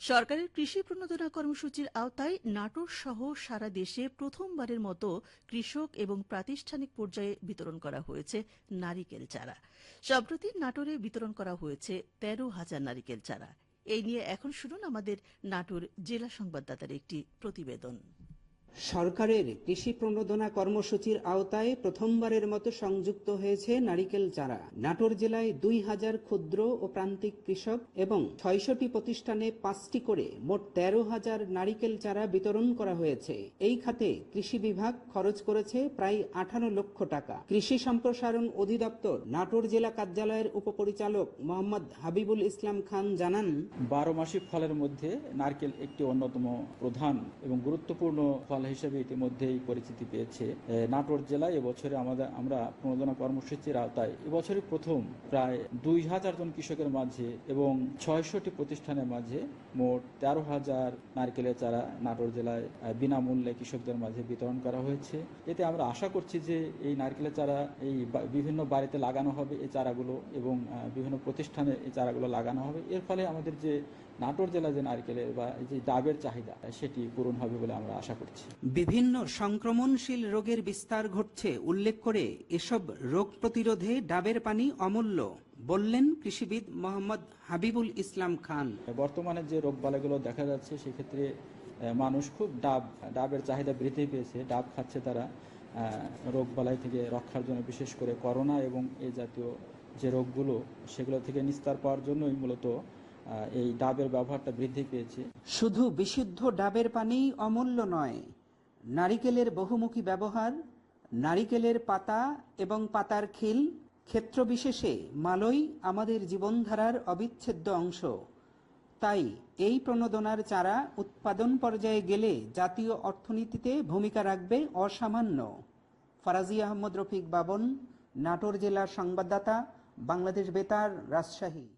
সরকারের কৃষি প্রণোদনা কর্মসূচির আওতায় নাটোর সহ সারা দেশে প্রথমবারের মতো কৃষক এবং প্রাতিষ্ঠানিক পর্যায়ে বিতরণ করা হয়েছে নারিকেল চারা। সম্প্রতি নাটোরে বিতরণ করা হয়েছে তেরো হাজার নারিকেল চারা। এই নিয়ে এখন শুনুন আমাদের নাটোর জেলা সংবাদদাতার একটি প্রতিবেদন। সরকারের কৃষি প্রণোদনা কর্মসূচির আওতায় প্রথমবারের মতো সংযুক্ত হয়েছে নারিকেল চারা। নাটোর জেলায় দুই হাজার ক্ষুদ্র ও প্রান্তিক কৃষক এবং ছয়শটি প্রতিষ্ঠানে পাঁচটি করে মোট তেরো হাজার নারিকেল চারা বিতরণ করা হয়েছে। এই খাতে কৃষি বিভাগ খরচ করেছে প্রায় আঠারো লক্ষ টাকা। কৃষি সম্প্রসারণ অধিদপ্তর নাটোর জেলা কার্যালয়ের উপপরিচালক মোহাম্মদ হাবিবুল ইসলাম খান জানান, বারো মাসিক ফলের মধ্যে নারকেল একটি অন্যতম প্রধান এবং গুরুত্বপূর্ণ ফল হিসেবে ইতিমধ্যেই পরিচিতি পেয়েছে। নাটোর জেলায় এবছরে আমাদের, আমরা প্রণোদনা কর্মসূচির আওতায় এবছরে প্রথম প্রায় দুই হাজার জন কৃষকের মাঝে এবং ছয়শটি প্রতিষ্ঠানের মাঝে মোট তেরো হাজার নারকেলের চারা নাটোর জেলায় বিনামূল্যে কৃষকদের মাঝে বিতরণ করা হয়েছে। এতে আমরা আশা করছি যে এই নারকেলের চারা, এই বিভিন্ন বাড়িতে লাগানো হবে এই চারাগুলো এবং বিভিন্ন প্রতিষ্ঠানে এই চারাগুলো লাগানো হবে। এর ফলে আমাদের যে নাটোর জেলা যে নারকেলের বা যে ডাবের চাহিদা, সেটি পূরণ হবে বলে আমরা আশা করছি। বিভিন্ন সংক্রমণশীল রোগের বিস্তার ঘটছে উল্লেখ করে এসব রোগ প্রতিরোধে ডাবের পানি অমূল্য বললেন কৃষিবিদ মোহাম্মদ হাবিবুল ইসলাম খান। বর্তমানে যে রোগবালাইগুলো দেখা যাচ্ছে সেক্ষেত্রে মানুষ খুব ডাব ডাবের চাহিদা বৃদ্ধি পেয়েছে ডাব খাচ্ছে তারা রোগ বালাই থেকে রক্ষার জন্য বিশেষ করে করোনা এবং এই জাতীয় যে রোগগুলো সেগুলো থেকে নিস্তার পাওয়ার জন্যই মূলত এই ডাবের ব্যবহারটা বৃদ্ধি পেয়েছে। শুধু বিশুদ্ধ ডাবের পানিই অমূল্য নয় নারিকেলের বহুমুখী ব্যবহার, নারিকেলের পাতা এবং পাতার খিল ক্ষেত্রবিশেষে মালই আমাদের জীবনধারার অবিচ্ছেদ্য অংশ। তাই এই প্রণোদনার চারা উৎপাদন পর্যায়ে গেলে জাতীয় অর্থনীতিতে ভূমিকা রাখবে অসামান্য। ফারাজি আহমদ রফিক বাবন, নাটোর জেলার সংবাদদাতা, বাংলাদেশ বেতার, রাজশাহী।